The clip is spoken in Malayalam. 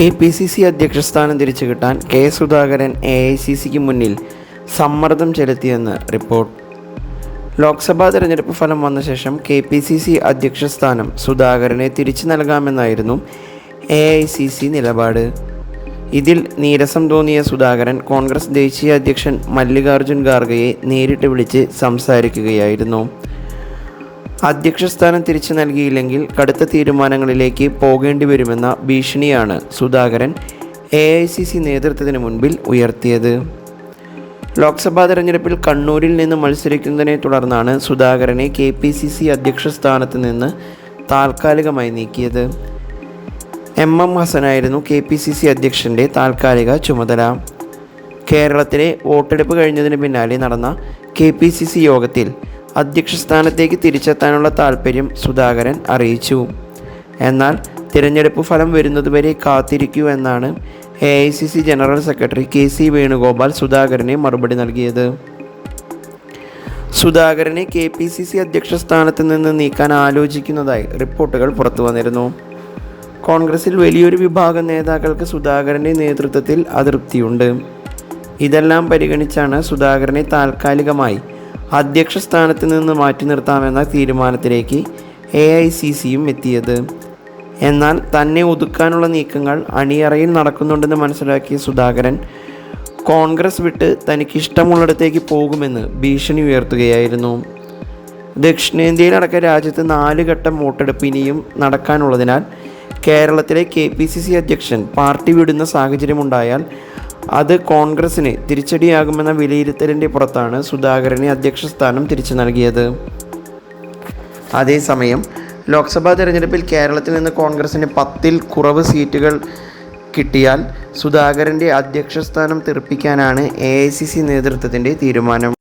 കെ പി സി സി അധ്യക്ഷ സ്ഥാനം തിരിച്ചു കിട്ടാൻ K Sudhakaran A I C സിക്ക് മുന്നിൽ സമ്മർദ്ദം ചെലുത്തിയെന്ന് റിപ്പോർട്ട്. ലോക്സഭാ തെരഞ്ഞെടുപ്പ് ഫലം വന്ന ശേഷം കെ പി സി സി അധ്യക്ഷ സ്ഥാനം സുധാകരനെ തിരിച്ചു നൽകാമെന്നായിരുന്നു എ ഐ സി സി നിലപാട്. ഇതിൽ നീരസം തോന്നിയ സുധാകരൻ കോൺഗ്രസ് ദേശീയ അധ്യക്ഷൻ മല്ലികാർജുൻ ഖാർഗയെ നേരിട്ട് വിളിച്ച് സംസാരിക്കുകയായിരുന്നു. അധ്യക്ഷ സ്ഥാനം തിരിച്ചു നൽകിയില്ലെങ്കിൽ കടുത്ത തീരുമാനങ്ങളിലേക്ക് പോകേണ്ടി വരുമെന്ന ഭീഷണിയാണ് Sudhakaran A I C C നേതൃത്വത്തിന് മുൻപിൽ ഉയർത്തിയത്. ലോക്സഭാ തെരഞ്ഞെടുപ്പിൽ കണ്ണൂരിൽ നിന്ന് മത്സരിക്കുന്നതിനെ തുടർന്നാണ് സുധാകരനെ കെ പി സി സി അധ്യക്ഷ സ്ഥാനത്ത് നിന്ന് താൽക്കാലികമായി നീക്കിയത്. എം എം ഹസനായിരുന്നു കെ പി സി സി അധ്യക്ഷന്റെ താൽക്കാലിക ചുമതല. കേരളത്തിലെ വോട്ടെടുപ്പ് കഴിഞ്ഞതിന് പിന്നാലെ നടന്ന കെ പി സി സി യോഗത്തിൽ അധ്യക്ഷ സ്ഥാനത്തേക്ക് തിരിച്ചെത്താനുള്ള താൽപ്പര്യം സുധാകരൻ അറിയിച്ചു. എന്നാൽ തിരഞ്ഞെടുപ്പ് ഫലം വരുന്നതുവരെ കാത്തിരിക്കൂ എന്നാണ് A I C C general secretary K C Venugopal സുധാകരനെ മറുപടി നൽകിയത്. സുധാകരനെ കെ പി സി സി അധ്യക്ഷ സ്ഥാനത്ത് നിന്ന് നീക്കാൻ ആലോചിക്കുന്നതായി റിപ്പോർട്ടുകൾ പുറത്തു വന്നിരുന്നു. കോൺഗ്രസിൽ വലിയൊരു വിഭാഗം നേതാക്കൾക്ക് സുധാകരന്റെ നേതൃത്വത്തിൽ അതൃപ്തിയുണ്ട്. ഇതെല്ലാം പരിഗണിച്ചാണ് സുധാകരനെ താൽക്കാലികമായി അധ്യക്ഷ സ്ഥാനത്ത് നിന്ന് മാറ്റി നിർത്താമെന്ന തീരുമാനത്തിലേക്ക് എ ഐ സി സിയും എത്തിയത്. എന്നാൽ തന്നെ ഒതുക്കാനുള്ള നീക്കങ്ങൾ അണിയറയിൽ നടക്കുന്നുണ്ടെന്ന് മനസ്സിലാക്കിയ സുധാകരൻ കോൺഗ്രസ് വിട്ട് തനിക്കിഷ്ടമുള്ളിടത്തേക്ക് പോകുമെന്ന് ഭീഷണി ഉയർത്തുകയായിരുന്നു. ദക്ഷിണേന്ത്യയിലടക്കം രാജ്യത്ത് നാല് ഘട്ടം വോട്ടെടുപ്പ് ഇനിയും നടക്കാനുള്ളതിനാൽ കേരളത്തിലെ കെ പി സി സി അധ്യക്ഷൻ പാർട്ടി വിടുന്ന സാഹചര്യമുണ്ടായാൽ അത് കോൺഗ്രസിന് തിരിച്ചടിയാകുമെന്ന വിലയിരുത്തലിന്റെ പുറത്താണ് സുധാകരനെ അധ്യക്ഷ സ്ഥാനം തിരിച്ചു നൽകിയത്. അതേസമയം ലോക്സഭാ തെരഞ്ഞെടുപ്പിൽ കേരളത്തിൽ നിന്ന് കോൺഗ്രസിന് പത്തിൽ കുറവ് സീറ്റുകൾ കിട്ടിയാൽ സുധാകരന്റെ അധ്യക്ഷസ്ഥാനം തീർപ്പിക്കാനാണ് എ ഐ സി സി നേതൃത്വത്തിന്റെ തീരുമാനം.